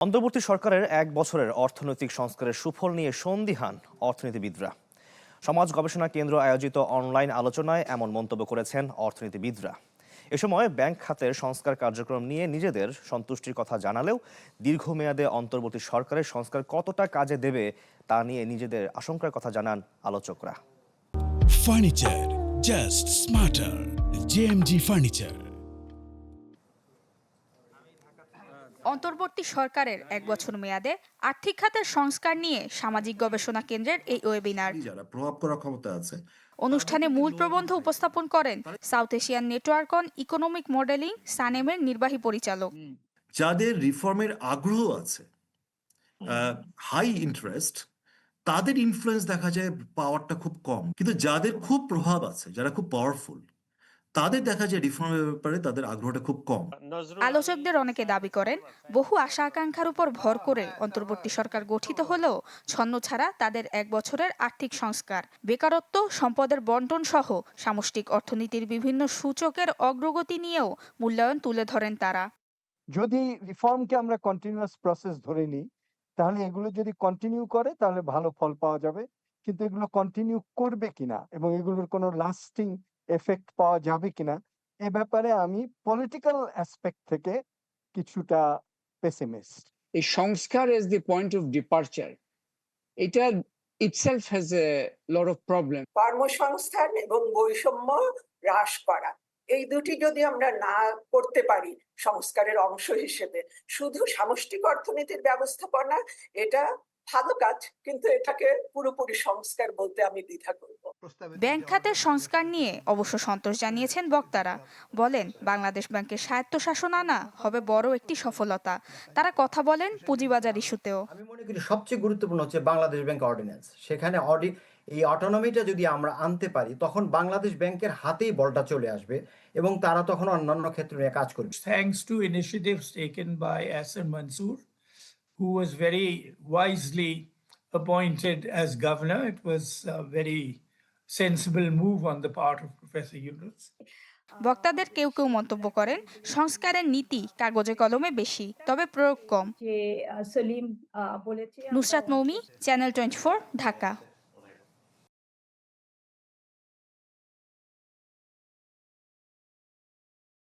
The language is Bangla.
অন্তর্বর্তী সরকারের এক বছরের অর্থনৈতিক সংস্কারের সুফল নিয়ে সন্দিহান অর্থনীতিবিদরা সমাজ গবেষণা কেন্দ্র আয়োজিত অনলাইন আলোচনায় এমন মন্তব্য করেছেন অর্থনীতিবিদরা এ সময় ব্যাংক খাতের সংস্কার কার্যক্রম নিয়ে নিজেদের সন্তুষ্টির কথা জানালেও দীর্ঘমেয়াদে অন্তর্বর্তী সরকারের সংস্কার কতটা কাজে দেবে তা নিয়ে নিজেদের আশঙ্কার কথা জানান আলোচকরা Furniture, just smarter. JMG Furniture. অন্তর্বর্তী সরকারের এক বছর মেয়াদে আর্থিক খাতের সংস্কার নিয়ে সামাজিক গবেষণা কেন্দ্রের এই ওয়েবিনার যারা প্রভাব করার ক্ষমতা আছে অনুষ্ঠানে মূল প্রবন্ধ উপস্থাপন করেন south Asian network on economic modeling সানেমের নির্বাহী পরিচালক যাদের রিফর্মের আগ্রহ আছে হাই ইন্টারেস্ট তাদের ইনফ্লুয়েন্স দেখা যায় পাওয়ারটা খুব কম। কিন্তু যাদের খুব প্রভাব আছে যারা খুব পাওয়ারফুল তাদের দেখা যায় রিফর্মের ব্যাপারে তাদের আগ্রহটা খুব কম। আলোচকদের অনেকে দাবি করেন বহু আশা আকাঙ্ক্ষার উপর ভর করে অন্তর্বর্তী সরকার গঠিত হলেও ছন্ন ছাড়া তাদের এক বছরের আর্থিক সংস্কার বেকারত্ব সম্পদের বন্টন সহ সামষ্টিক অর্থনীতির বিভিন্ন সূচকের অগ্রগতি নিয়েও মূল্যায়ন তুলে ধরেন তারা। যদি রিফর্মকে আমরা কন্টিনিউয়াস প্রসেস ধরে নিই তাহলে এগুলো যদি কন্টিনিউ করে তাহলে ভালো ফল পাওয়া যাবে। কিন্তু এগুলো কন্টিনিউ করবে কিনা এবং এগুলোর কোনো লাস্টিং এফেক্ট পাওয়া যাবে কিনা এ ব্যাপারে আমি পলিটিক্যাল অ্যাসপেক্ট থেকে কিছুটা পেসিমিস্ট এই সংস্কার as the point of departure এটা itself has a lot of problem কর্মসংস্থান এবং বৈষম্য হ্রাস করা। এই দুটি যদি আমরা না করতে পারি সংস্কারের অংশ হিসেবে শুধু সামষ্টিক অর্থনীতির ব্যবস্থাপনা এটা ভালো কাজ কিন্তু এটাকে পুরোপুরি সংস্কার বলতে আমি দ্বিধা করব। ব্যাংক খাতের সংস্কার নিয়ে অবশ্য সন্তোষ জানিয়েছেন বক্তারা। বলেন বাংলাদেশ ব্যাংকের স্বায়ত্তশাসন আনা হবে বড় একটি সফলতা। তারা কথা বলেন পুঁজিবাজার ইস্যুতেও। আমি মনে করি সবচেয়ে গুরুত্বপূর্ণ হচ্ছে বাংলাদেশ ব্যাংক অর্ডিন্যান্স। সেখানে এই অটোনমিটা যদি আমরা আনতে পারি তখন বাংলাদেশ ব্যাংকের হাতেই বলটা চলে আসবে এবং তারা তখন অন্যান্য ক্ষেত্রে নিয়ে কাজ করবে thanks to initiatives taken by Hassan Mansoor, who was very wisely appointed as governor. It was a very sensible move on the part of Professor Yunus. বক্তাদের কেউ কেউ মন্তব্য করেন সংস্কারের নীতি কাগজে কলমে বেশি তবে প্রয়োগ কম যে আহ, সলিম বলেছে নুসরাত মৌমি চ্যানেল টোয়েন্টি ঢাকা